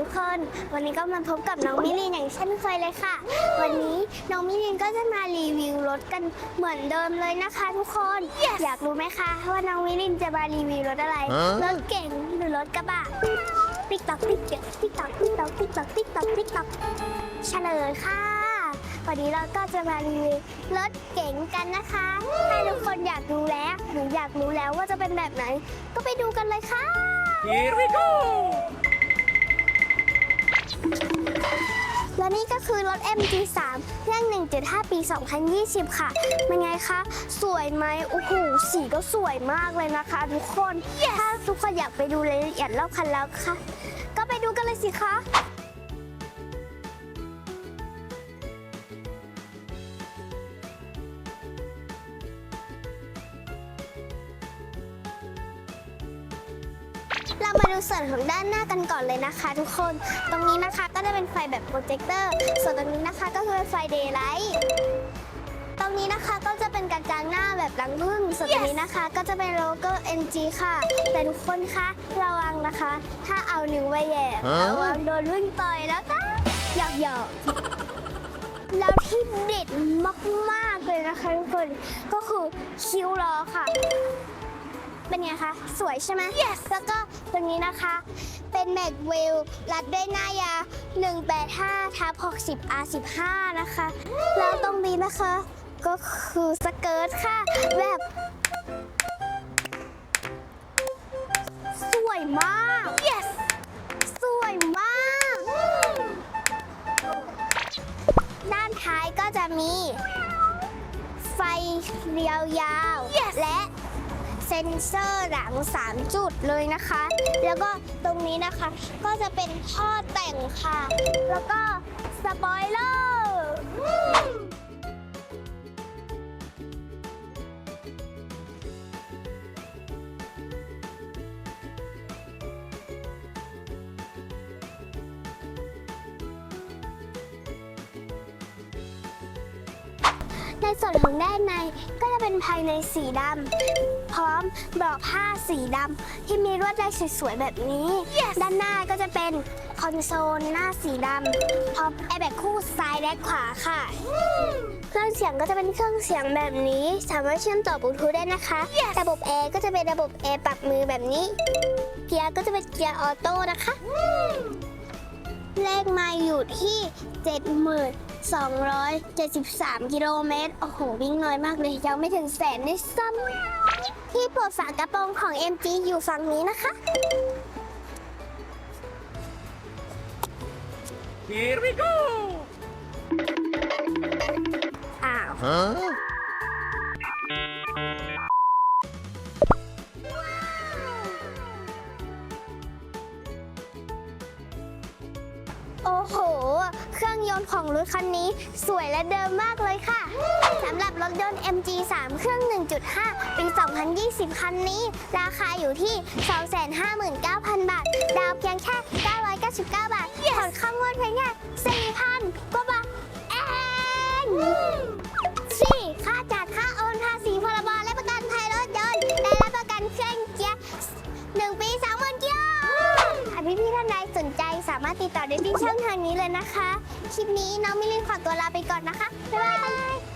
ทุกคน วันนี้ก็มาพบกับน้องมิลินอย่างเช่นเคยเลยค่ะ วันนี้น้องมิลินก็จะมารีวิวรถกันเหมือนเดิมเลยนะคะทุกคนอยากรู้ไหมคะว่าน้องมิลินจะมารีวิวรถอะไรฮะรถเก๋งหรือรถกระบะ ติ๊กตอกติ๊กเก๋ติ๊กตอกติ๊กตอกติ๊กตอกติ๊กตอกติ๊กตอกเฉลยค่ะ วันนี้เราก็จะมารีวิวรถเก๋งกันนะคะ ถ้าทุกคนอยากรู้แล้วหรืออยากรู้แล้วว่าจะเป็นแบบไหน ก็ไปดูกันเลยค่ะ Here we go! และนี่ก็คือรถ MG3 เครื่อง 1.5 ปี 2020 ค่ะ เป็นไงคะ สวยไหมโอ้โหสีก็สวยมากเลยนะคะ ทุกคนถ้าทุกคนอยากไปดูรายละเอียดรอบคันแล้วค่ะ ก็ไปดูกันเลยสิคะ เรามาดูส่วนของด้านหน้ากันก่อนเลยนะคะ ทุกคน ตรงนี้นะคะก็จะเป็นไฟแบบโปรเจคเตอร์ ส่วนตรงนี้นะคะก็คือเป็นไฟเดย์ไลท์ตรงนี้นะคะก็จะเป็นกระจังหน้าแบบรังผึ้งส่วนตรงนี้นะคะก็จะเป็นโลโก้ NG ค่ะ แต่ทุกคนคะระวังนะคะ ถ้าเอานิ้วไปแหย่ฮะระวังโดนพึ่งต่อยนะคะหยอกหยอกๆแล้วที่เด็ดมากๆเลยนะคะทุกคนก็คือคิ้วล้อค่ะ เป็นไงคะ สวยใช่ไหม yes แล้วก็ตรงนี้นะคะ เป็นแม็กเวลรัดด้วยหน้ายา 185ทับ60 R15 นะคะ แล้วตรงนี้นะคะ ก็คือสเกิร์ตค่ะ แบบ สวยมาก yes สวยมาก ด้านท้ายก็จะมี ไฟเรียวยาว และ เซ็นเซอร์หลัง 3 จุดเลยนะคะ แล้วก็ตรงนี้นะคะก็จะเป็นท่อแต่งค่ะ แล้วก็สปอยเลอร์ ในส่วนของด้านในก็จะเป็นภายในสีดำพร้อมเบาะผ้าสีดำที่มีลวดลายสวยๆแบบนี้ด้านหน้าก็จะเป็นคอนโซลหน้าสีดำพร้อมแอร์แบ็กคู่ซ้ายและขวาค่ะ เครื่องเสียงก็จะเป็นเครื่องเสียงแบบนี้ สามารถเชื่อมต่อบลูทูธได้นะคะระบบแอร์ก็จะเป็นระบบแอร์ปรับมือแบบนี้ เกียร์ก็จะเป็นเกียร์ออโต้นะคะเลขไมาอยู่ที่ 7273 กิโลเมตร โอ้โห วิ่งน้อยมากเลย ยังไม่ถึงแสนด้วยซ้ำที่ปลดฝากระโปรงของ MG อยู่ฝั่งนี้นะคะ Here we go! อ้าว Huh? โอ้โห เครื่องยนต์ของรถคันนี้ สวยและเดิมมากเลยค่ะสำหรับรถยนต์ MG3 เครื่อง 1.5 ปี 2020 คันนี้ ราคาอยู่ที่ 259,000 บาท ดาวเพียงแค่ 999 บาทผ่อนค่างวดเพียงแค่ามารถติดต่อได้ที่ช่องทางนี้เลยนะคะ คลิปนี้น้องมิลินขอตัวลาไปก่อนนะคะ บ๊ายบาย